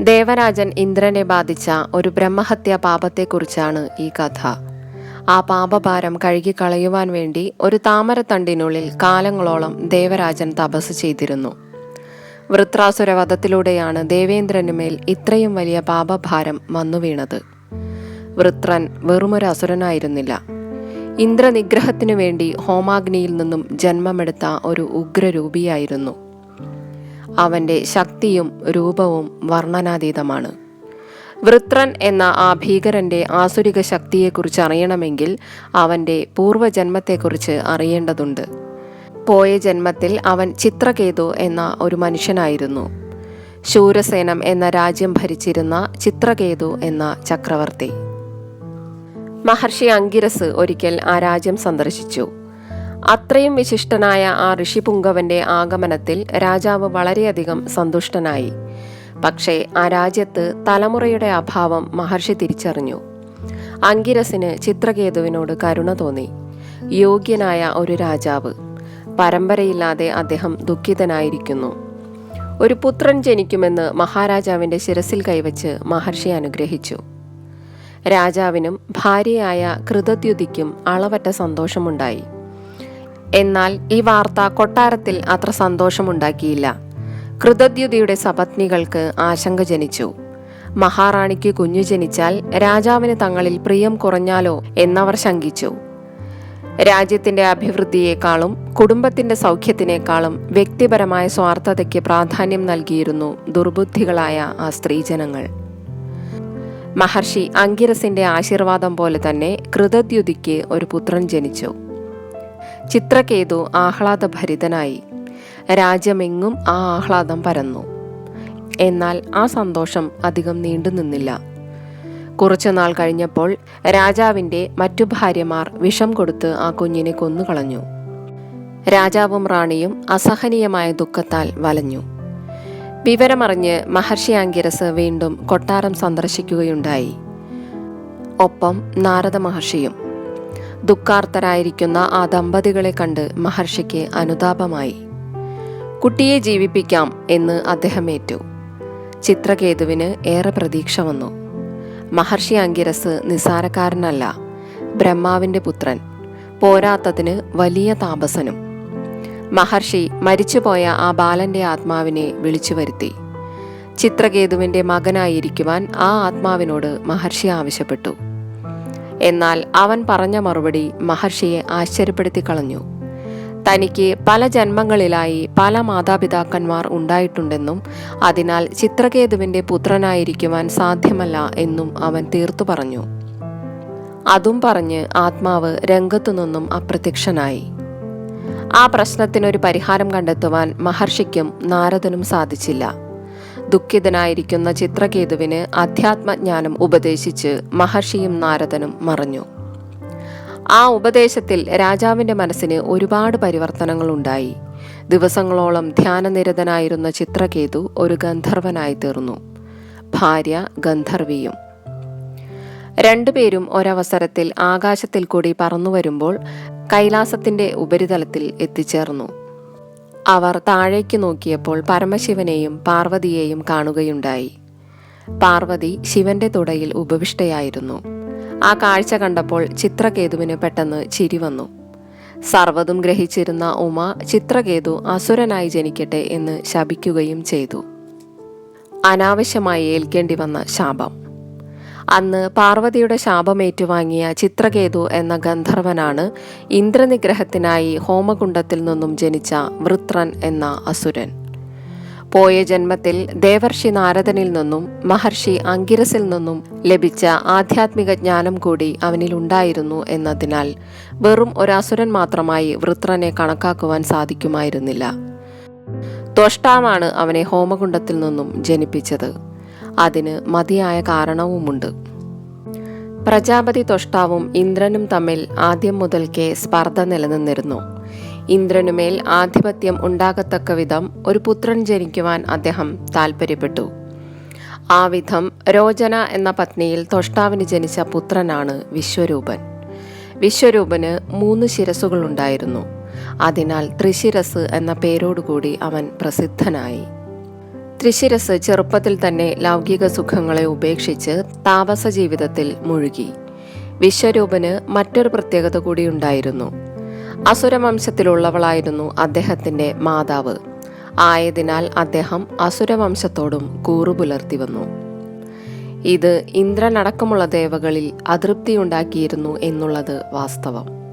ദേവരാജൻ ഇന്ദ്രനെ ബാധിച്ച ഒരു ബ്രഹ്മഹത്യാ പാപത്തെക്കുറിച്ചാണ് ഈ കഥ. ആ പാപഭാരം കഴുകിക്കളയുവാൻ വേണ്ടി ഒരു താമരത്തണ്ടിനുള്ളിൽ കാലങ്ങളോളം ദേവരാജൻ തപസ് ചെയ്തിരുന്നു. വൃത്രാസുരവധത്തിലൂടെയാണ് ദേവേന്ദ്രനുമേൽ ഇത്രയും വലിയ പാപഭാരം വന്നുവീണത്. വൃത്രൻ വെറുമൊരു അസുരനായിരുന്നില്ല. ഇന്ദ്രനിഗ്രഹത്തിനു വേണ്ടി ഹോമാഗ്നിയിൽ നിന്നും ജന്മമെടുത്ത ഒരു ഉഗ്രരൂപിയായിരുന്നു. അവന്റെ ശക്തിയും രൂപവും വർണനാതീതമാണ്. വൃത്രൻ എന്ന ആ ഭീകരന്റെ ആസുരിക ശക്തിയെക്കുറിച്ച് അറിയണമെങ്കിൽ അവന്റെ പൂർവജന്മത്തെക്കുറിച്ച് അറിയേണ്ടതുണ്ട്. പോയ ജന്മത്തിൽ അവൻ ചിത്രകേതു എന്ന ഒരു മനുഷ്യനായിരുന്നു. ശൂരസേനം എന്ന രാജ്യം ഭരിച്ചിരുന്ന ചിത്രകേതു എന്ന ചക്രവർത്തി. മഹർഷി അങ്കിരസ് ഒരിക്കൽ ആ രാജ്യം സന്ദർശിച്ചു. അത്രയും വിശിഷ്ടനായ ആ ഋഷിപുങ്കവന്റെ ആഗമനത്തിൽ രാജാവ് വളരെയധികം സന്തുഷ്ടനായി. പക്ഷേ ആ രാജ്യത്ത് തലമുറയുടെ അഭാവം മഹർഷി തിരിച്ചറിഞ്ഞു. അങ്കിരസിന് ചിത്രകേതുവിനോട് കരുണ തോന്നി. യോഗ്യനായ ഒരു രാജാവ്. പരമ്പരയില്ലാതെ അദ്ദേഹം ദുഃഖിതനായിരിക്കുന്നു. ഒരു പുത്രൻ ജനിക്കുമെന്ന് മഹാരാജാവിന്റെ ശിരസിൽ കൈവച്ച് മഹർഷി അനുഗ്രഹിച്ചു. രാജാവിനും ഭാര്യയായ കൃതദ്യുതിക്കും അളവറ്റ സന്തോഷമുണ്ടായി. എന്നാൽ ഈ വാർത്ത കൊട്ടാരത്തിൽ അത്ര സന്തോഷമുണ്ടാക്കിയില്ല. കൃതദ്യുതിയുടെ സപത്നികൾക്ക് ആശങ്ക ജനിച്ചു. മഹാറാണിക്ക് കുഞ്ഞു ജനിച്ചാൽ രാജാവിന് തങ്ങളിൽ പ്രിയം കുറഞ്ഞാലോ എന്നവർ ശങ്കിച്ചു. രാജ്യത്തിന്റെ അഭിവൃദ്ധിയേക്കാളും കുടുംബത്തിന്റെ സൗഖ്യത്തിനേക്കാളും വ്യക്തിപരമായ സ്വാർത്ഥതയ്ക്ക് പ്രാധാന്യം നൽകിയിരുന്നു ദുർബുദ്ധികളായ ആ സ്ത്രീജനങ്ങൾ. മഹർഷി അങ്കിരസിന്റെ ആശീർവാദം പോലെ തന്നെ കൃതദ്യുതിക്ക് ഒരു പുത്രൻ ജനിച്ചു. ചിത്രകേതു ആഹ്ലാദഭരിതനായി. രാജ്യമെങ്ങും ആ ആഹ്ലാദം പരന്നു. എന്നാൽ ആ സന്തോഷം അധികം നീണ്ടു നിന്നില്ല. കുറച്ചുനാൾ കഴിഞ്ഞപ്പോൾ രാജാവിന്റെ മറ്റു ഭാര്യമാർ വിഷം കൊടുത്ത് ആ കുഞ്ഞിനെ കൊന്നുകളഞ്ഞു. രാജാവും റാണിയും അസഹനീയമായ ദുഃഖത്താൽ വലഞ്ഞു. വിവരമറിഞ്ഞ് മഹർഷി ആങ്കിരസ് വീണ്ടും കൊട്ടാരം സന്ദർശിക്കുകയുണ്ടായി. ഒപ്പം നാരദ മഹർഷിയും ദുഃഖാർത്തരായിരിക്കുന്ന ആ ദമ്പതികളെ കണ്ട് മഹർഷിക്ക് അനുതാപമായി. കുട്ടിയെ ജീവിപ്പിക്കാം എന്ന് അദ്ദേഹം ഏറ്റു. ചിത്രകേതുവിന് ഏറെ പ്രതീക്ഷ വന്നു. മഹർഷി അങ്കിരസ് നിസാരക്കാരനല്ല ബ്രഹ്മാവിന്റെ പുത്രൻ പോരാത്തതിന് വലിയ താപസനും. മഹർഷി മരിച്ചുപോയ ആ ബാലന്റെ ആത്മാവിനെ വിളിച്ചു വരുത്തി. ചിത്രകേതുവിന്റെ മകനായിരിക്കുവാൻ ആ ആത്മാവിനോട് മഹർഷി ആവശ്യപ്പെട്ടു. എന്നാൽ അവൻ പറഞ്ഞ മറുപടി മഹർഷിയെ ആശ്ചര്യപ്പെടുത്തി കളഞ്ഞു. തനിക്ക് പല ജന്മങ്ങളിലായി പല മാതാപിതാക്കന്മാർ ഉണ്ടായിട്ടുണ്ടെന്നും അതിനാൽ ചിത്രകേതുവിന്റെ പുത്രനായിരിക്കുവാൻ സാധ്യമല്ല എന്നും അവൻ തീർത്തു പറഞ്ഞു. അതും പറഞ്ഞ് ആത്മാവ് രംഗത്തു നിന്നും അപ്രത്യക്ഷനായി. ആ പ്രശ്നത്തിനൊരു പരിഹാരം കണ്ടെത്തുവാൻ മഹർഷിക്കും നാരദനും സാധിച്ചില്ല. ദുഃഖിതനായിരിക്കുന്ന ചിത്രകേതുവിന് അധ്യാത്മജ്ഞാനം ഉപദേശിച്ച് മഹർഷിയും നാരദനും മറഞ്ഞു. ആ ഉപദേശത്തിൽ രാജാവിന്റെ മനസ്സിന് ഒരുപാട് പരിവർത്തനങ്ങൾ ഉണ്ടായി ദിവസങ്ങളോളം ധ്യാനനിരതനായിരുന്ന ചിത്രകേതു ഒരു ഗന്ധർവനായി തീർന്നു. ഭാര്യ ഗന്ധർവിയും. രണ്ടുപേരും ഒരവസരത്തിൽ ആകാശത്തിൽ കൂടി പറന്നു വരുമ്പോൾ കൈലാസത്തിന്റെ ഉപരിതലത്തിൽ എത്തിച്ചേർന്നു. അവർ താഴേക്ക് നോക്കിയപ്പോൾ പരമശിവനെയും പാർവതിയെയും കാണുകയുണ്ടായി. പാർവതി ശിവന്റെ തുടയിൽ ഉപവിഷ്ടയായിരുന്നു. ആ കാഴ്ച കണ്ടപ്പോൾ ചിത്രകേതുവിന് പെട്ടെന്ന് ചിരി വന്നു. സർവതും ഗ്രഹിച്ചിരുന്ന ഉമ ചിത്രകേതു അസുരനായി ജനിക്കട്ടെ എന്ന് ശപിക്കുകയും ചെയ്തു. അനാവശ്യമായി ഏൽക്കേണ്ടി വന്ന ശാപം. അന്ന് പാർവതിയുടെ ശാപമേറ്റുവാങ്ങിയ ചിത്രകേതു എന്ന ഗന്ധർവനാണ് ഇന്ദ്രനിഗ്രഹത്തിനായി ഹോമകുണ്ടത്തിൽ നിന്നും ജനിച്ച വൃത്രൻ എന്ന അസുരൻ. പോയ ജന്മത്തിൽ ദേവർഷി നാരദനിൽ നിന്നും മഹർഷി അങ്കിരസിൽ നിന്നും ലഭിച്ച ആധ്യാത്മിക ജ്ഞാനം കൂടി അവനിൽ ഉണ്ടായിരുന്നു എന്നതിനാൽ വെറും ഒരസുരൻ മാത്രമായി വൃത്രനെ കണക്കാക്കുവാൻ സാധിക്കുമായിരുന്നില്ല. ത്വഷ്ടാവാണ് അവനെ ഹോമകുണ്ടത്തിൽ നിന്നും ജനിപ്പിച്ചത്. അതിന് മതിയായ കാരണവുമുണ്ട്. പ്രജാപതി തൊഷ്ടാവും ഇന്ദ്രനും തമ്മിൽ ആദ്യം മുതൽക്കേ സ്പർദ്ധ നിലനിന്നിരുന്നു. ഇന്ദ്രനുമേൽ ആധിപത്യം ഉണ്ടാകത്തക്ക വിധം ഒരു പുത്രൻ ജനിക്കുവാൻ അദ്ദേഹം താൽപ്പര്യപ്പെട്ടു ആ വിധം രോചന എന്ന പത്നിയിൽ തൊഷ്ടാവിന് ജനിച്ച പുത്രനാണ് വിശ്വരൂപൻ. വിശ്വരൂപന് മൂന്ന് ശിരസുകളുണ്ടായിരുന്നു അതിനാൽ ത്രിശിരസ് എന്ന പേരോടുകൂടി അവൻ പ്രസിദ്ധനായി. ത്രിശിരസ് ചെറുപ്പത്തിൽ തന്നെ ലൗകിക സുഖങ്ങളെ ഉപേക്ഷിച്ച് താപസ ജീവിതത്തിൽ മുഴുകി. വിശ്വരൂപന് മറ്റൊരു പ്രത്യേകത കൂടിയുണ്ടായിരുന്നു അസുരവംശത്തിലുള്ളവളായിരുന്നു അദ്ദേഹത്തിന്റെ മാതാവ്. ആയതിനാൽ അദ്ദേഹം അസുരവംശത്തോടും കൂറു പുലർത്തി വന്നു. ഇത് ഇന്ദ്രനടക്കമുള്ള ദേവകളിൽ അതൃപ്തിയുണ്ടാക്കിയിരുന്നു എന്നുള്ളത് വാസ്തവം.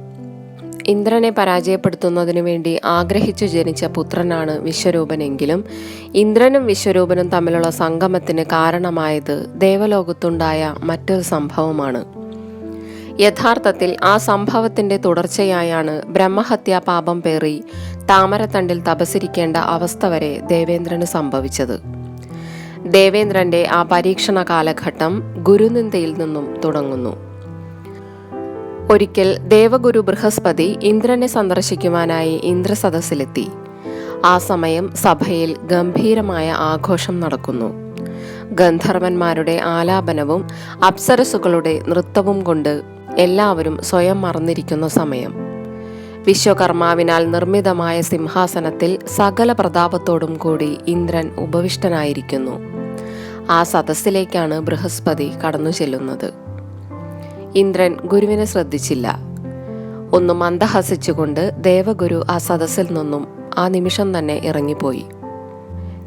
ഇന്ദ്രനെ പരാജയപ്പെടുത്തുന്നതിനു വേണ്ടി ആഗ്രഹിച്ചു ജനിച്ച പുത്രനാണ് വിശ്വരൂപനെങ്കിലും ഇന്ദ്രനും വിശ്വരൂപനും തമ്മിലുള്ള സംഗമത്തിന് കാരണമായത് ദേവലോകത്തുണ്ടായ മറ്റൊരു സംഭവമാണ്. യഥാർത്ഥത്തിൽ ആ സംഭവത്തിന്റെ തുടർച്ചയായാണ് ബ്രഹ്മഹത്യാ പാപം പേറി താമരത്തണ്ടിൽ തപസിരിക്കേണ്ട അവസ്ഥ വരെ ദേവേന്ദ്രന് സംഭവിച്ചത്. ദേവേന്ദ്രന്റെ ആ പരീക്ഷണ കാലഘട്ടം ഗുരുനിന്ദയിൽ നിന്നും തുടങ്ങുന്നു. ഒരിക്കൽ ദേവഗുരു ബൃഹസ്പതി ഇന്ദ്രനെ സന്ദർശിക്കുവാനായി ഇന്ദ്രസദസ്സിലെത്തി. ആ സമയം സഭയിൽ ഗംഭീരമായ ആഘോഷം നടക്കുന്നു. ഗന്ധർവന്മാരുടെ ആലാപനവും അപ്സരസുകളുടെ നൃത്തവും കൊണ്ട് എല്ലാവരും സ്വയം മറന്നിരിക്കുന്ന സമയം. വിശ്വകർമാവിനാൽ നിർമ്മിതമായ സിംഹാസനത്തിൽ സകല പ്രതാപത്തോടും കൂടി ഇന്ദ്രൻ ഉപവിഷ്ടനായിരിക്കുന്നു. ആ സദസ്സിലേക്കാണ് ബൃഹസ്പതി കടന്നു ചെല്ലുന്നത് ഇന്ദ്രൻ ഗുരുവിനെ ശ്രദ്ധിച്ചില്ല. ഒന്ന് മന്ദഹസിച്ചുകൊണ്ട് ദേവഗുരു ആ സദസ്സിൽ നിന്നും ആ നിമിഷം തന്നെ ഇറങ്ങിപ്പോയി.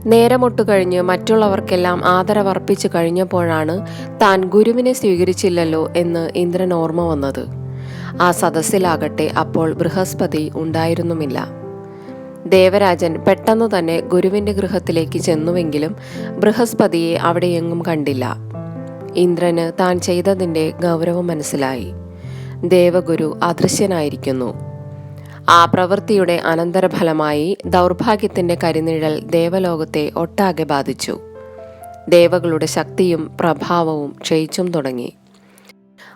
നേരമൊട്ടു കഴിഞ്ഞ് മറ്റുള്ളവർക്കെല്ലാം ആദരവർപ്പിച്ചു കഴിഞ്ഞപ്പോഴാണ് താൻ ഗുരുവിനെ സ്വീകരിച്ചില്ലല്ലോ എന്ന് ഇന്ദ്രൻ ഓർമ്മ വന്നത്. ആ സദസ്സിലാകട്ടെ അപ്പോൾ ബൃഹസ്പതി ഉണ്ടായിരുന്നുമില്ല. ദേവരാജൻ പെട്ടെന്ന് തന്നെ ഗുരുവിന്റെ ഗൃഹത്തിലേക്ക് ചെന്നുവെങ്കിലും ബൃഹസ്പതിയെ അവിടെയെങ്ങും കണ്ടില്ല. ഇന്ദ്രന് താൻ ചെയ്തതിന്റെ ഗൗരവം മനസ്സിലായി. ദേവഗുരു അദൃശ്യനായിരിക്കുന്നു. ആ പ്രവൃത്തിയുടെ അനന്തരഫലമായി ദൗർഭാഗ്യത്തിന്റെ കരിനിഴൽ ദേവലോകത്തെ ഒട്ടാകെ ബാധിച്ചു. ദേവകളുടെ ശക്തിയും പ്രഭാവവും ക്ഷയിച്ചും തുടങ്ങി.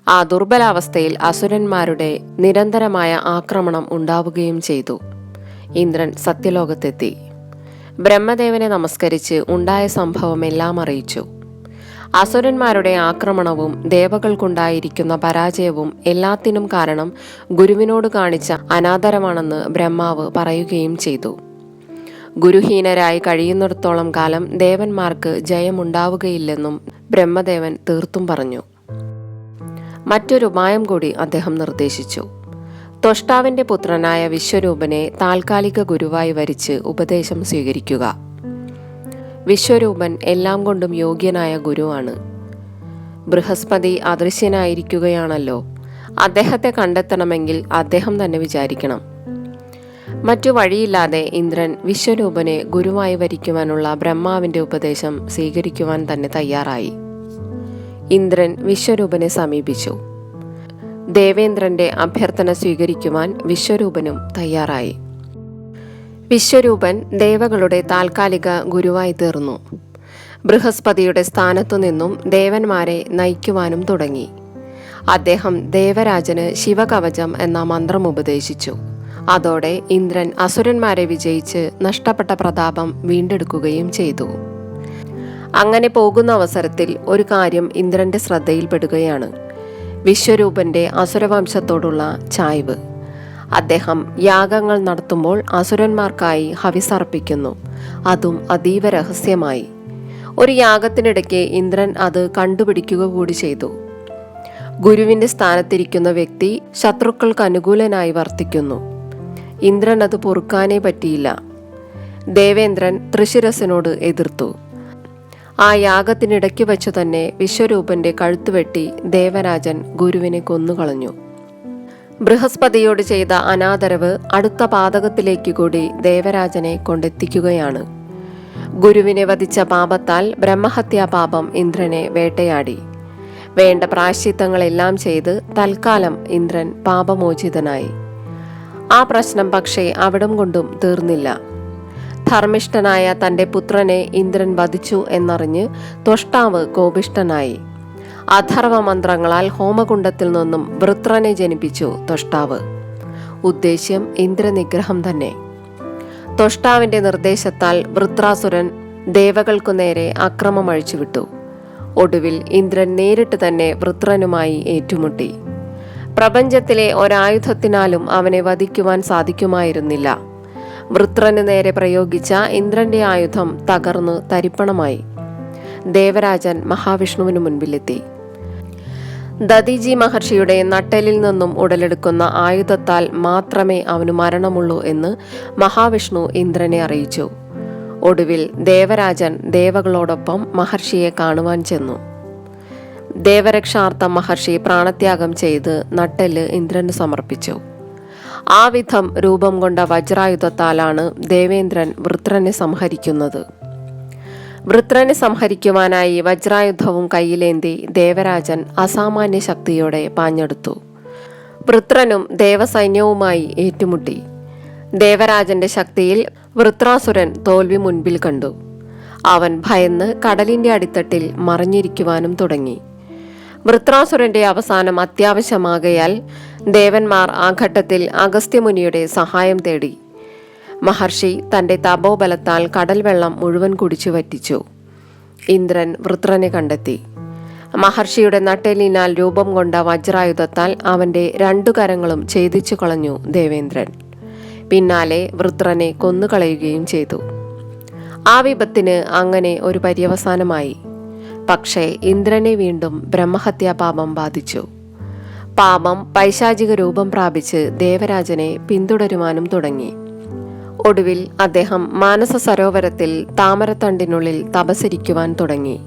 ആ ദുർബലാവസ്ഥയിൽ അസുരന്മാരുടെ നിരന്തരമായ ആക്രമണം ഉണ്ടാവുകയും ചെയ്തു. ഇന്ദ്രൻ സത്യലോകത്തെത്തി. ബ്രഹ്മദേവനെ നമസ്കരിച്ച് ഉണ്ടായ സംഭവമെല്ലാം അറിയിച്ചു. അസുരന്മാരുടെ ആക്രമണവും ദേവകൾക്കുണ്ടായിരിക്കുന്ന പരാജയവും എല്ലാത്തിനും കാരണം ഗുരുവിനോട് കാണിച്ച അനാദരമാണെന്ന് ബ്രഹ്മാവ് പറയുകയും ചെയ്തു. ഗുരുഹീനരായി കഴിയുന്നിടത്തോളം കാലം ദേവന്മാർക്ക് ജയമുണ്ടാവുകയില്ലെന്നും ബ്രഹ്മദേവൻ തീർത്തും പറഞ്ഞു. മറ്റൊരു ഉപായം കൂടി അദ്ദേഹം നിർദ്ദേശിച്ചു. തൊഷ്ടാവിന്റെ പുത്രനായ വിശ്വരൂപനെ താൽക്കാലിക ഗുരുവായി വരിച്ച് ഉപദേശം സ്വീകരിക്കുക. വിശ്വരൂപൻ എല്ലാം കൊണ്ടും യോഗ്യനായ ഗുരുവാണ്. ബൃഹസ്പതി അദൃശ്യനായിരിക്കുകയാണല്ലോ. അദ്ദേഹത്തെ കണ്ടെത്തണമെങ്കിൽ അദ്ദേഹം തന്നെ വിചാരിക്കണം. മറ്റു വഴിയില്ലാതെ ഇന്ദ്രൻ വിശ്വരൂപനെ ഗുരുവായി വരിക്കുവാനുള്ള ബ്രഹ്മാവിന്റെ ഉപദേശം സ്വീകരിക്കുവാൻ തന്നെ തയ്യാറായി. ഇന്ദ്രൻ വിശ്വരൂപനെ സമീപിച്ചു. ദേവേന്ദ്രന്റെ അഭ്യർത്ഥന സ്വീകരിക്കുവാൻ വിശ്വരൂപനും തയ്യാറായി. വിശ്വരൂപൻ ദേവകളുടെ താൽക്കാലിക ഗുരുവായി തീർന്നു. ബൃഹസ്പതിയുടെ സ്ഥാനത്തു നിന്നും ദേവന്മാരെ നയിക്കുവാനും തുടങ്ങി. അദ്ദേഹം ദേവരാജന് ശിവകവചം എന്ന മന്ത്രം ഉപദേശിച്ചു. അതോടെ ഇന്ദ്രൻ അസുരന്മാരെ വിജയിച്ച് നഷ്ടപ്പെട്ട പ്രതാപം വീണ്ടെടുക്കുകയും ചെയ്തു. അങ്ങനെ പോകുന്ന അവസരത്തിൽ ഒരു കാര്യം ഇന്ദ്രന്റെ ശ്രദ്ധയിൽപ്പെടുകയാണ്. വിശ്വരൂപന്റെ അസുരവംശത്തോടുള്ള ചായ്വ്. അദ്ദേഹം യാഗങ്ങൾ നടത്തുമ്പോൾ അസുരന്മാർക്കായി ഹവിസർപ്പിക്കുന്നു. അതും അതീവ രഹസ്യമായി. ഒരു യാഗത്തിനിടയ്ക്ക് ഇന്ദ്രൻ അത് കണ്ടുപിടിക്കുക കൂടി ചെയ്തു. ഗുരുവിന്റെ സ്ഥാനത്തിരിക്കുന്ന വ്യക്തി ശത്രുക്കൾക്ക് അനുകൂലനായി വർത്തിക്കുന്നു. ഇന്ദ്രൻ അത് പൊറുക്കാനേ പറ്റിയില്ല. ദേവേന്ദ്രൻ തൃശിരസിനോട് എതിർത്തു. ആ യാഗത്തിനിടയ്ക്ക് വെച്ചു തന്നെ വിശ്വരൂപന്റെ കഴുത്തുവെട്ടി ദേവരാജൻ ഗുരുവിനെ കൊന്നുകളഞ്ഞു. ബൃഹസ്പതിയോട് ചെയ്ത അനാദരവ് അടുത്ത പാതകത്തിലേക്ക് കൂടി ദേവരാജനെ കൊണ്ടെത്തിക്കുകയാണ്. ഗുരുവിനെ വധിച്ച പാപത്താൽ ബ്രഹ്മഹത്യാ പാപം ഇന്ദ്രനെ വേട്ടയാടി. വേണ്ട പ്രായശ്ചിത്തങ്ങളെല്ലാം ചെയ്ത് തൽക്കാലം ഇന്ദ്രൻ പാപമോചിതനായി. ആ പ്രശ്നം പക്ഷേ അവിടം കൊണ്ടും തീർന്നില്ല. ധർമ്മിഷ്ഠനായ തന്റെ പുത്രനെ ഇന്ദ്രൻ വധിച്ചു എന്നറിഞ്ഞ് ത്വഷ്ടാവ് കോപിഷ്ഠനായി. അഥർവ മന്ത്രങ്ങളാൽ ഹോമകുണ്ടത്തിൽ നിന്നും വൃത്രനെ ജനിപ്പിച്ചു തൊഷ്ടാവ്. ഉദ്ദേശ്യം ഇന്ദ്രനിഗ്രഹം തന്നെ. തൊഷ്ടാവിന്റെ നിർദ്ദേശത്താൽ വൃത്രാസുരൻ ദേവകൾക്കു നേരെ അക്രമം അഴിച്ചുവിട്ടു ഒടുവിൽ ഇന്ദ്രൻ നേരിട്ട് തന്നെ വൃത്രനുമായി ഏറ്റുമുട്ടി. പ്രപഞ്ചത്തിലെ ഒരായുധത്തിനാലും അവനെ വധിക്കുവാൻ സാധിക്കുമായിരുന്നില്ല. വൃത്രന് നേരെ പ്രയോഗിച്ച ഇന്ദ്രന്റെ ആയുധം തകർന്നു തരിപ്പണമായി. ദേവരാജൻ മഹാവിഷ്ണുവിനു മുൻപിലെത്തി. ദതിജി മഹർഷിയുടെ നട്ടലിൽ നിന്നും ഉടലെടുക്കുന്ന ആയുധത്താൽ മാത്രമേ അവന് മരണമുള്ളൂ എന്ന് മഹാവിഷ്ണു ഇന്ദ്രനെ അറിയിച്ചു. ഒടുവിൽ ദേവരാജൻ ദേവകളോടൊപ്പം മഹർഷിയെ കാണുവാൻ ചെന്നു. ദേവരക്ഷാർത്ഥം മഹർഷി പ്രാണത്യാഗം ചെയ്ത് നട്ടൽ ഇന്ദ്രന് സമർപ്പിച്ചു. ആ വിധം രൂപം കൊണ്ട വജ്രായുധത്താലാണ് ദേവേന്ദ്രൻ വൃത്രനെ സംഹരിക്കുന്നത്. വൃത്രനെ സംഹരിക്കുവാനായി വജ്രായുധവും കയ്യിലേന്തി ദേവരാജൻ അസാമാന്യ ശക്തിയോടെ പാഞ്ഞെടുത്തു. വൃത്രനും ദേവസൈന്യവുമായി ഏറ്റുമുട്ടി. ദേവരാജന്റെ ശക്തിയിൽ വൃത്രാസുരൻ തോൽവി മുൻപിൽ കണ്ടു. അവൻ ഭയന്ന് കടലിന്റെ അടിത്തട്ടിൽ മറിഞ്ഞിരിക്കുവാനും തുടങ്ങി. വൃത്രാസുരന്റെ അവസാനം അത്യാവശ്യമാകയാൽ ദേവന്മാർ ആ ഘട്ടത്തിൽ അഗസ്ത്യമുനിയുടെ സഹായം തേടി. മഹർഷി തന്റെ തപോബലത്താൽ കടൽവെള്ളം മുഴുവൻ കുടിച്ചു വറ്റിച്ചു. ഇന്ദ്രൻ വൃത്രനെ കണ്ടെത്തി. മഹർഷിയുടെ നട്ടെലിനാൽ രൂപം കൊണ്ട വജ്രായുധത്താൽ അവന്റെ രണ്ടു കരങ്ങളും ഛേദിച്ചു കളഞ്ഞു ദേവേന്ദ്രൻ. പിന്നാലെ വൃത്രനെ കൊന്നുകളയുകയും ചെയ്തു. ആ വിപത്തിന് അങ്ങനെ ഒരു പര്യവസാനമായി. പക്ഷേ ഇന്ദ്രനെ വീണ്ടും ബ്രഹ്മഹത്യാപാപം ബാധിച്ചു. പാപം പൈശാചിക രൂപം പ്രാപിച്ച് ദേവരാജനെ പിന്തുടരുവാനും തുടങ്ങി. ഒടുവിൽ അദ്ദേഹം മാനസ സരോവരത്തിൽ താമരത്തണ്ടിനുള്ളിൽ തപസരിക്കുവാൻ തുടങ്ങി.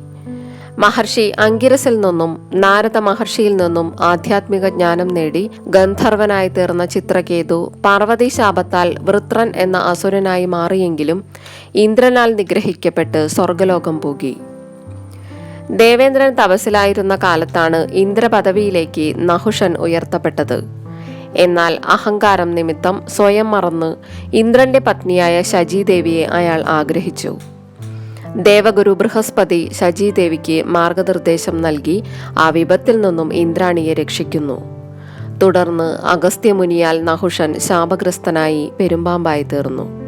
മഹർഷി അങ്കിരസിൽ നിന്നും നാരദ മഹർഷിയിൽ നിന്നും ആധ്യാത്മിക ജ്ഞാനം നേടി ഗന്ധർവനായി തീർന്ന ചിത്രകേതു പാർവതി ശാപത്താൽ വൃത്രൻ എന്ന അസുരനായി മാറിയെങ്കിലും ഇന്ദ്രനാൽ നിഗ്രഹിക്കപ്പെട്ട് സ്വർഗലോകം പോകി. ദേവേന്ദ്രൻ തപസിലായിരുന്ന കാലത്താണ് ഇന്ദ്രപദവിയിലേക്ക് നഹുഷൻ ഉയർത്തപ്പെട്ടത്. എന്നാൽ അഹങ്കാരം നിമിത്തം സ്വയം മറന്ന് ഇന്ദ്രന്റെ പത്നിയായ ശചീദേവിയെ അയാൾ ആഗ്രഹിച്ചു. ദേവഗുരു ബൃഹസ്പതി ശചീദേവിക്ക് മാർഗനിർദ്ദേശം നൽകി ആ വിപത്തിൽ നിന്നും ഇന്ദ്രാണിയെ രക്ഷിക്കുന്നു. തുടർന്ന് അഗസ്ത്യമുനിയാൽ നഹുഷൻ ശാപഗ്രസ്തനായി പെരുമ്പാമ്പായി തീർന്നു.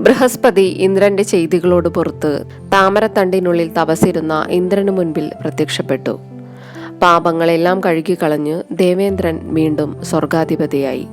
ബൃഹസ്പതി ഇന്ദ്രന്റെ ചെയ്തികളോട് പുറത്ത് താമരത്തണ്ടിനുള്ളിൽ തപസിരുന്ന ഇന്ദ്രനു മുൻപിൽ പ്രത്യക്ഷപ്പെട്ടു. പാപങ്ങളെല്ലാം കഴുകിക്കളഞ്ഞ് ദേവേന്ദ്രൻ വീണ്ടും സ്വർഗാധിപതിയായി.